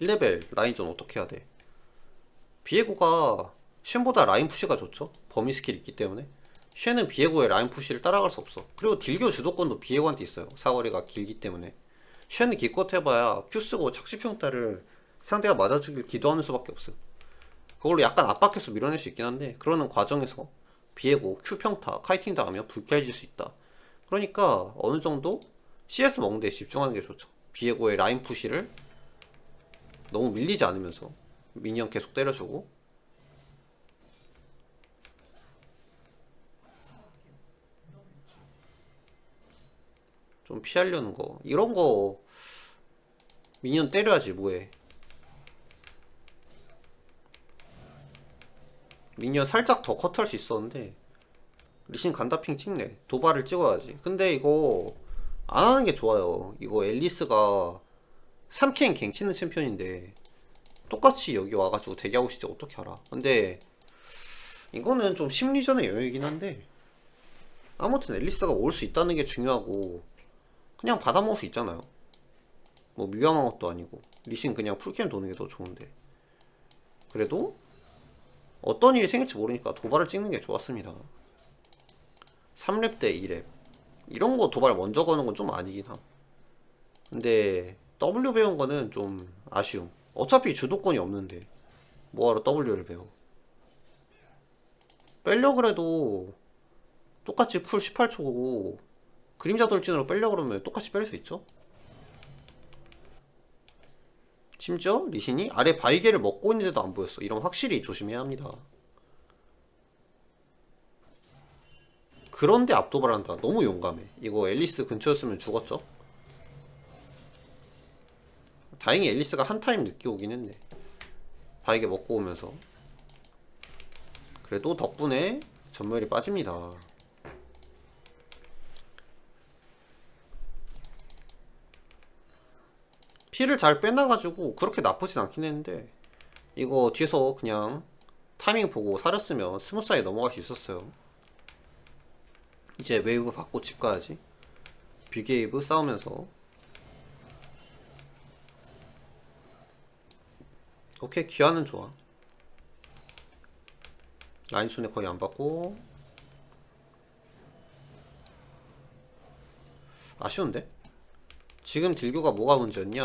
1레벨 라인전 어떻게 해야 돼? 비에고가 쉔보다 라인 푸시가 좋죠? 범위 스킬 있기 때문에. 쉔은 비에고의 라인 푸시를 따라갈 수 없어. 그리고 딜교 주도권도 비에고한테 있어요. 사거리가 길기 때문에. 쉔은 기껏 해봐야 Q 쓰고 착시평타를 상대가 맞아주길 기도하는 수밖에 없어요 그걸로 약간 압박해서 밀어낼 수 있긴 한데 그러는 과정에서 비에고 Q 평타 카이팅 당하면 불쾌해질 수 있다. 그러니까 어느 정도 CS 먹는 데 집중하는 게 좋죠. 비에고의 라인 푸시를 너무 밀리지 않으면서 미니언 계속 때려주고. 좀 피하려는 거. 이런 거 미니언 때려야지 뭐해. 미니언 살짝 더 컷할 수 있었는데 리신 간다핑 찍네. 도발을 찍어야지. 근데 이거 안 하는 게 좋아요. 이거 앨리스가 3캔 갱치는 챔피언인데 똑같이 여기 와가지고 대기하고 있지 어떻게 알아? 근데 이거는 좀 심리전의 영역이긴 한데 아무튼 앨리스가 올 수 있다는 게 중요하고 그냥 받아먹을 수 있잖아요. 뭐 무양한 것도 아니고 리신 그냥 풀캠 도는 게 더 좋은데 그래도 어떤 일이 생길지 모르니까 도발을 찍는 게 좋았습니다. 3렙 대 2렙. 이런 거 도발 먼저 거는 건 좀 아니긴 함. 근데 W 배운 거는 좀 아쉬움. 어차피 주도권이 없는데 뭐하러 W를 배워? 빼려 그래도 똑같이 풀 18초고 그림자 돌진으로 빼려 그러면 똑같이 뺄 수 있죠? 심지어 리신이 아래 바이게를 먹고 있는데도 안 보였어. 이러면 확실히 조심해야 합니다. 그런데 압도발한다. 너무 용감해. 이거 앨리스 근처였으면 죽었죠 다행히 앨리스가 한 타임 늦게 오긴 했네. 바이게 먹고 오면서. 그래도 덕분에 전멸이 빠집니다. 피를 잘 빼놔가지고 그렇게 나쁘진 않긴 했는데 이거 뒤에서 그냥 타이밍 보고 살았으면 스무스하게 넘어갈 수 있었어요. 이제 웨이브 받고 집 가야지. 빅웨이브 싸우면서 오케이 기아는 좋아. 라인 손에 거의 안 받고. 아쉬운데? 지금 딜교가 뭐가 문제였냐?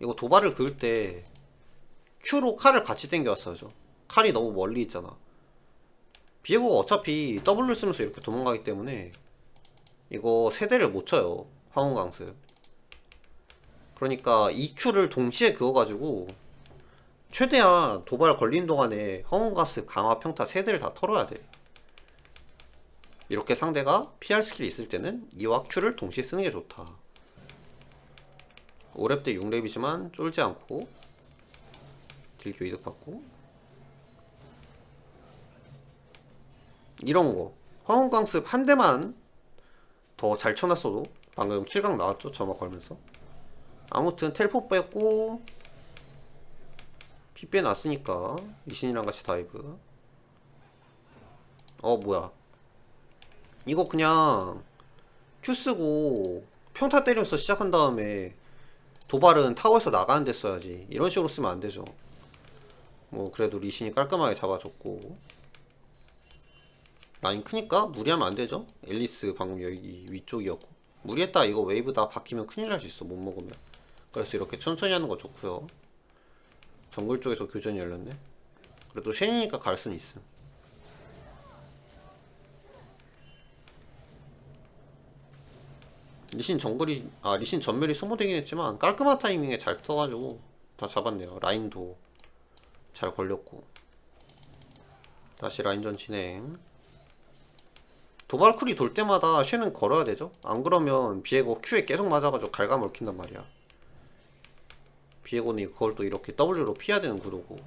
이거 도발을 그을 때 Q로 칼을 같이 당겨왔어야죠 칼이 너무 멀리 있잖아. 비에고가 어차피 W 쓰면서 이렇게 도망가기 때문에 이거 세대를 못 쳐요 황혼강스 그러니까 EQ를 동시에 그어가지고 최대한 도발 걸린 동안에 황혼가스 강화 평타 세대를 다 털어야 돼. 이렇게 상대가 PR 스킬이 있을 때는 E와 Q를 동시에 쓰는 게 좋다. 5렙 때 6렙이지만 쫄지 않고 딜교 이득 받고. 이런 거. 황혼강습 한 대만 더 잘 쳐놨어도 방금 킬각 나왔죠? 점화 걸면서 아무튼 텔포 뺐고 피 빼놨으니까 이신이랑 같이 다이브. 어 뭐야. 이거 그냥 큐 쓰고 평타 때리면서 시작한 다음에 도발은 타워에서 나가는 데 써야지. 이런 식으로 쓰면 안 되죠. 뭐 그래도 리신이 깔끔하게 잡아줬고. 라인 크니까 무리하면 안 되죠? 앨리스 방금 여기 위쪽이었고. 무리했다. 이거 웨이브 다 바뀌면 큰일 날 수 있어 못 먹으면 그래서 이렇게 천천히 하는 거 좋고요. 정글 쪽에서 교전이 열렸네. 그래도 쉔이니까 갈 수는 있음. 리신 정글이 아 리신 전멸이 소모되긴 했지만 깔끔한 타이밍에 잘 떠가지고 다 잡았네요. 라인도 잘 걸렸고. 다시 라인전 진행. 도발쿨이 돌 때마다 쉐는 걸어야 되죠? 안 그러면 비에고 Q에 계속 맞아가지고 갉아먹힌단 말이야 비에고는 그걸 또 이렇게 W로 피해야 되는 구도고.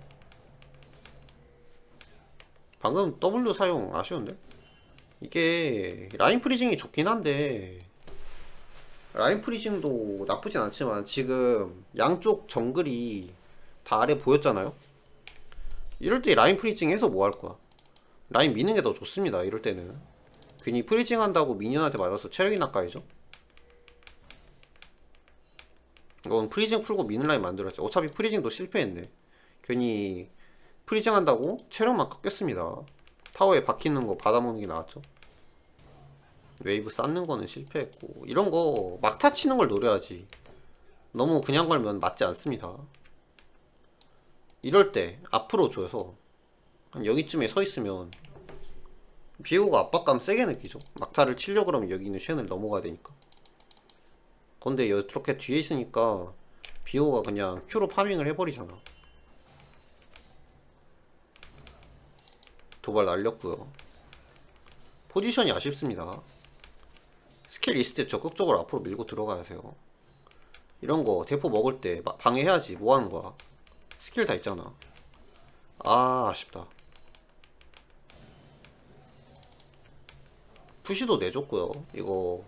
방금 W 사용 아쉬운데? 이게 라인 프리징이 좋긴 한데 라인 프리징도 나쁘진 않지만 지금 양쪽 정글이 다 아래 보였잖아요? 이럴 때 라인 프리징 해서 뭐 할 거야? 라인 미는 게 더 좋습니다 이럴 때는. 괜히 프리징 한다고 미니언한테 맞아서 체력이 낚아야죠 이건 프리징 풀고 미는 라인 만들었지. 어차피 프리징도 실패했네. 괜히 프리징 한다고 체력만 깎였습니다. 타워에 박히는 거 받아먹는 게 나았죠. 웨이브 쌓는 거는 실패했고 이런 거 막타 치는 걸 노려야지. 너무 그냥 걸면 맞지 않습니다. 이럴 때 앞으로 줘서 한 여기쯤에 서 있으면 비오가 압박감 세게 느끼죠. 막타를 치려 그러면 여기 있는 쉔을 넘어가야 되니까. 근데 이렇게 뒤에 있으니까 비오가 그냥 큐로 파밍을 해버리잖아. 도발 날렸고요. 포지션이 아쉽습니다. 스킬 있을 때 적극적으로 앞으로 밀고 들어가야 해요. 이런 거 대포 먹을 때 마- 방해해야지. 뭐 하는 거야? 스킬 다 있잖아. 아, 아쉽다. 푸시도 내줬고요. 이거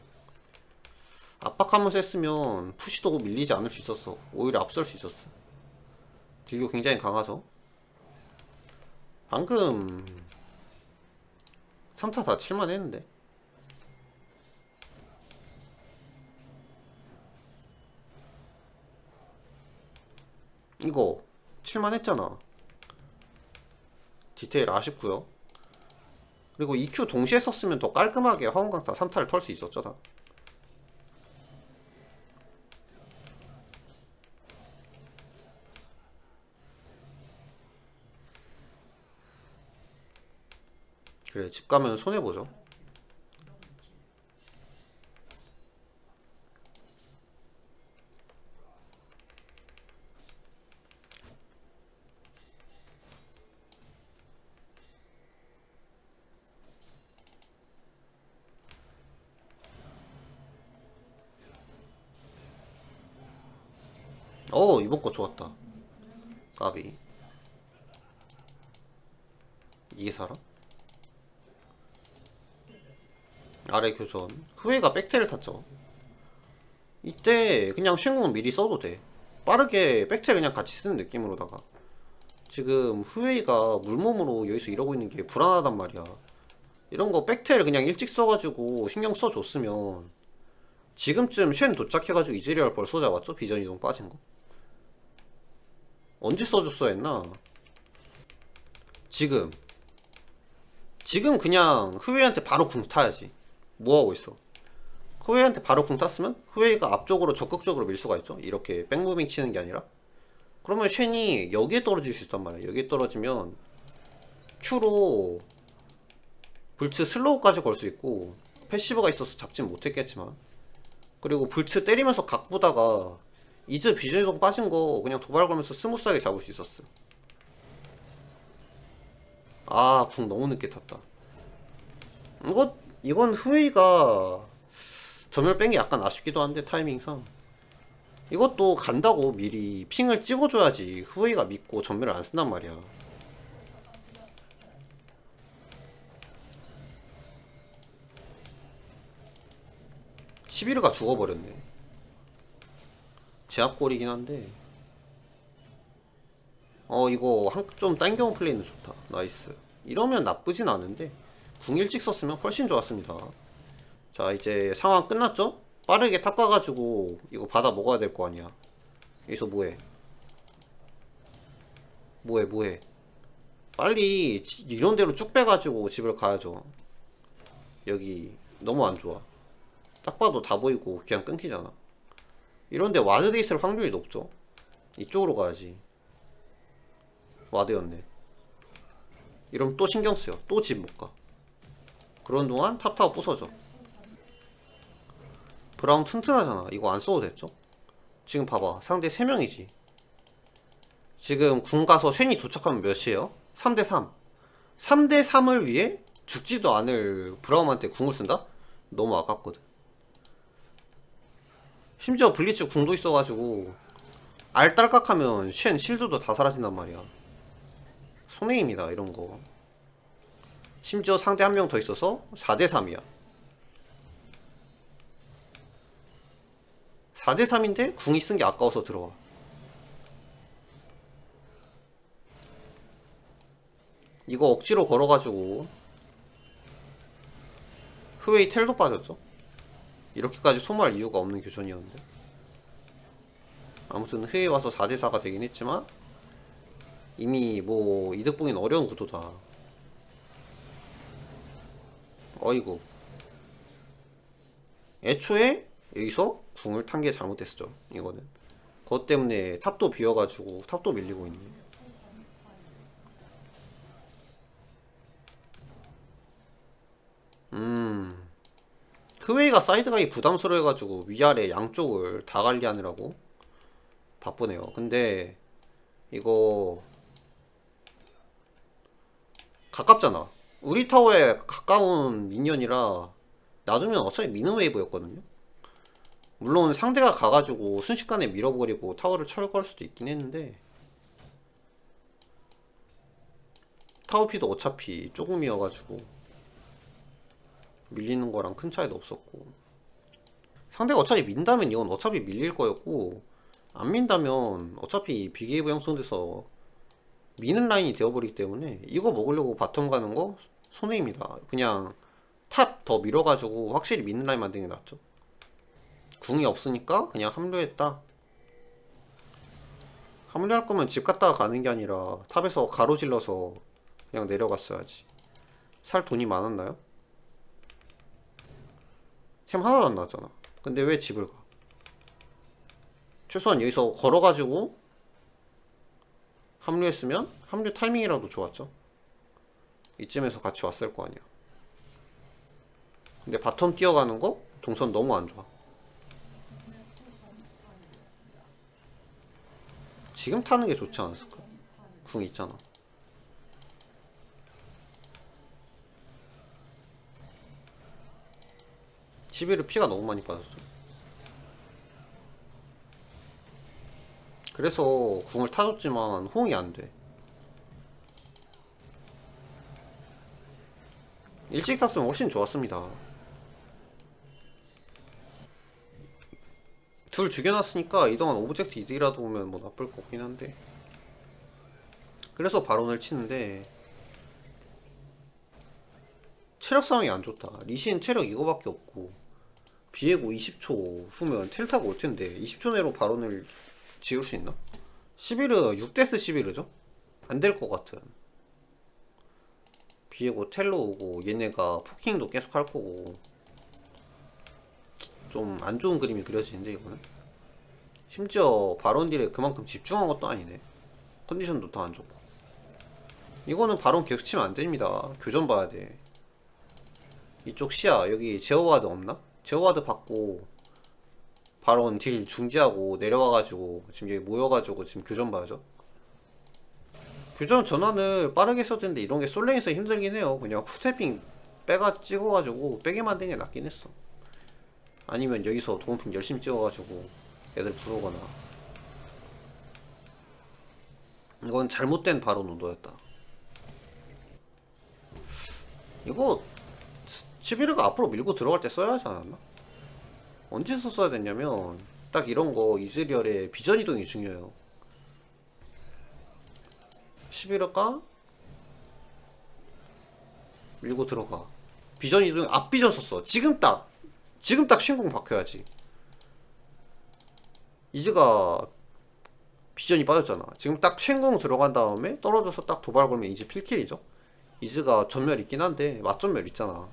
압박 한번 셌으면 푸시도 밀리지 않을 수 있었어. 오히려 앞설 수 있었어. 딜교 굉장히 강하죠. 방금 3타 다 칠만 했는데. 이거 칠만 했잖아. 디테일 아쉽고요. 그리고 EQ 동시에 썼으면 더 깔끔하게 화원강타 3타를 털 수 있었잖아. 그래 집 가면 손해 보죠. 어 이번 거 좋았다. 까비. 이게 살아? 아래 교전. 후웨이가 백테를 탔죠. 이때 그냥 쉔궁은 미리 써도 돼. 빠르게 백테 그냥 같이 쓰는 느낌으로다가. 지금 후웨이가 물몸으로 여기서 이러고 있는 게 불안하단 말이야. 이런 거 백테를 그냥 일찍 써가지고 신경 써줬으면 지금쯤 쉔 도착해가지고 이즈리얼 벌써 잡았죠? 비전 이동 빠진 거. 언제 써줬어야 했나? 지금. 지금 그냥 후웨이한테 바로 궁 타야지. 뭐 하고 있어? 후웨이한테 바로 궁 탔으면 후웨이가 앞쪽으로 적극적으로 밀 수가 있죠. 이렇게 백무빙 치는 게 아니라. 그러면 쉔이 여기에 떨어질 수 있단 말이야. 여기에 떨어지면 Q로 불츠 슬로우까지 걸 수 있고 패시브가 있어서 잡진 못했겠지만 그리고 불츠 때리면서 각 보다가 이즈 비전 이동 빠진 거 그냥 도발 걸면서 스무스하게 잡을 수 있었어. 아, 궁 너무 늦게 탔다. 이거 이건 후웨이가 전멸 뺀 게 약간 아쉽기도 한데 타이밍상. 이것도 간다고 미리 핑을 찍어줘야지 후웨이가 믿고 전멸을 안 쓴단 말이야. 시비르가 죽어버렸네. 제압골이긴 한데. 어 이거 한, 좀 딴경 플레이는 좋다. 나이스. 이러면 나쁘진 않은데 궁 일찍 썼으면 훨씬 좋았습니다. 자 이제 상황 끝났죠? 빠르게 탑 가가지고 이거 받아 먹어야 될 거 아니야. 여기서 뭐해? 뭐해 뭐해? 빨리 지- 이런 대로 쭉 빼가지고 집을 가야죠. 여기 너무 안 좋아. 딱 봐도 다 보이고 그냥 끊기잖아. 이런데 와드돼 있을 확률이 높죠? 이쪽으로 가야지. 와드였네. 이러면 또 신경 쓰여. 또 집 못가 그런 동안 탑타워 부서져. 브라운 튼튼하잖아. 이거 안 써도 됐죠? 지금 봐봐. 상대 3명이지. 지금 궁 가서 쉔이 도착하면 몇이에요? 3대3 3대3을 위해 죽지도 않을 브라움한테 궁을 쓴다? 너무 아깝거든. 심지어 블리츠 궁도 있어가지고 알딸깍하면 쉔 실드도 다 사라진단 말이야. 손해입니다 이런 거 심지어 상대 한 명 더 있어서 4대3이야. 4대3인데 궁이 쓴 게 아까워서 들어와. 이거 억지로 걸어가지고 후웨이 텔도 빠졌죠? 이렇게까지 소모할 이유가 없는 교전이었는데. 아무튼 흐에 와서 4대4가 되긴 했지만 이미 뭐 이득 보긴 어려운 구도다 어이구. 애초에 여기서 궁을 탄 게 잘못됐었죠 이거는. 그것 때문에 탑도 비어가지고 탑도 밀리고 있네. 음. 흐웨이가 사이드가이 부담스러워가지고 위아래 양쪽을 다 관리하느라고? 바쁘네요. 근데 이거 가깝잖아 우리 타워에 가까운 미니언이라 놔두면 어차피 미는 웨이브였거든요. 물론 상대가 가가지고 순식간에 밀어버리고 타워를 철거할 수도 있긴 했는데 타워피도 어차피 조금이어가지고 밀리는 거랑 큰 차이도 없었고 상대가 어차피 민다면 이건 어차피 밀릴 거였고 안 민다면 어차피 비게이브 형성돼서 미는 라인이 되어버리기 때문에 이거 먹으려고 바텀 가는 거 손해입니다 그냥 탑 더 밀어가지고 확실히 미는 라인 만드는 게 낫죠 궁이 없으니까 그냥 합류했다. 합류할 거면 집 갔다가 가는 게 아니라 탑에서 가로질러서 그냥 내려갔어야지. 살 돈이 많았나요? 템 하나도 안 나왔잖아. 근데 왜 집을 가? 최소한 여기서 걸어가지고 합류했으면 합류 타이밍이라도 좋았죠. 이쯤에서 같이 왔을 거 아니야. 근데 바텀 뛰어가는 거 동선 너무 안 좋아. 지금 타는 게 좋지 않았을까? 궁 있잖아. 시비르 피가 너무 많이 빠졌어. 그래서 궁을 타줬지만 호응이 안 돼. 일찍 탔으면 훨씬 좋았습니다. 둘 죽여놨으니까 이동안 오브젝트 이득이라도 보면 뭐 나쁠 거 없긴 한데 그래서 바론을 치는데 체력 상황이 안 좋다 리신 체력 이거밖에 없고 비에고 20초 후면 텔 타고 올 텐데 20초 내로 바론을 지울 수 있나? 11르 6데스 11르죠? 안 될 것 같은 비에고 텔로 오고 얘네가 포킹도 계속 할 거고. 좀 안 좋은 그림이 그려지는데 이거는? 심지어 바론 딜에 그만큼 집중한 것도 아니네. 컨디션도 더 안 좋고. 이거는 바론 계속 치면 안 됩니다. 교전 봐야 돼. 이쪽 시야 여기 제어와드 없나? 제어와드 받고 바론 딜 중지하고 내려와가지고 지금 여기 모여가지고 지금 교전 봐야죠 교전 전환을 빠르게 써야 되는데 이런 게 솔랭에서 힘들긴 해요. 그냥 후태핑 빼가 찍어가지고 빼게 만드는 게 낫긴 했어. 아니면 여기서 도움핑 열심히 찍어가지고 애들 부르거나. 이건 잘못된 바로 노도였다. 이거 시비르가 앞으로 밀고 들어갈 때 써야 하지 않았나? 언제 썼어야 됐냐면 딱 이런 거 이즈리얼의 비전 이동이 중요해요 시비르가 밀고 들어가. 비전 이동 앞 비전 썼어. 지금 딱. 지금 딱 신공 박혀야지. 이즈가 비전이 빠졌잖아. 지금 딱 신공 들어간 다음에 떨어져서 딱 도발 걸면 이제 필킬이죠. 이즈가 전멸 있긴 한데 맞전멸 있잖아.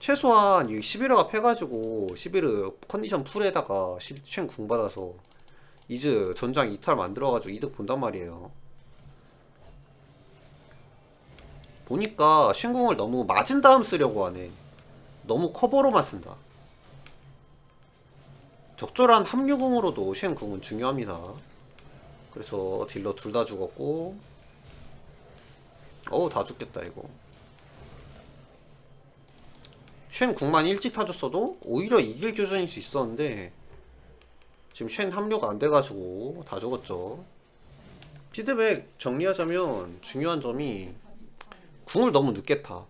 최소한 이 11회가 패가지고 11회 컨디션 풀에다가 쉔궁 받아서 이즈 전장 이탈 만들어가지고 이득 본단 말이에요 보니까 신궁을 너무 맞은 다음 쓰려고 하네 너무 커버로만 쓴다. 적절한 합류궁으로도 쉔궁은 중요합니다. 그래서 딜러 둘 다 죽었고 어우 다 죽겠다 이거 쉔 궁만 일찍 타줬어도 오히려 이길 교전일 수 있었는데 지금 쉔 합류가 안 돼가지고 다 죽었죠 피드백 정리하자면 중요한 점이 궁을 너무 늦게 타.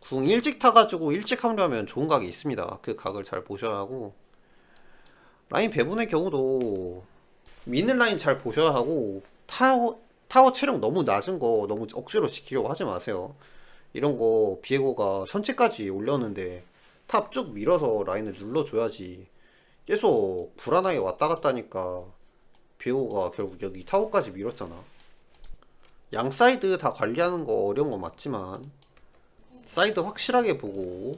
궁 일찍 타가지고 일찍 합류하면 좋은 각이 있습니다. 그 각을 잘 보셔야 하고 라인 배분의 경우도 미는 라인 잘 보셔야 하고 타워 타워 체력 너무 낮은 거 너무 억지로 지키려고 하지 마세요. 이런 거 비에고가 선체까지 올렸는데 탑 쭉 밀어서 라인을 눌러줘야지 계속 불안하게 왔다 갔다 하니까 비오가 결국 여기 타워까지 밀었잖아. 양 사이드 다 관리하는 거 어려운 거 맞지만 사이드 확실하게 보고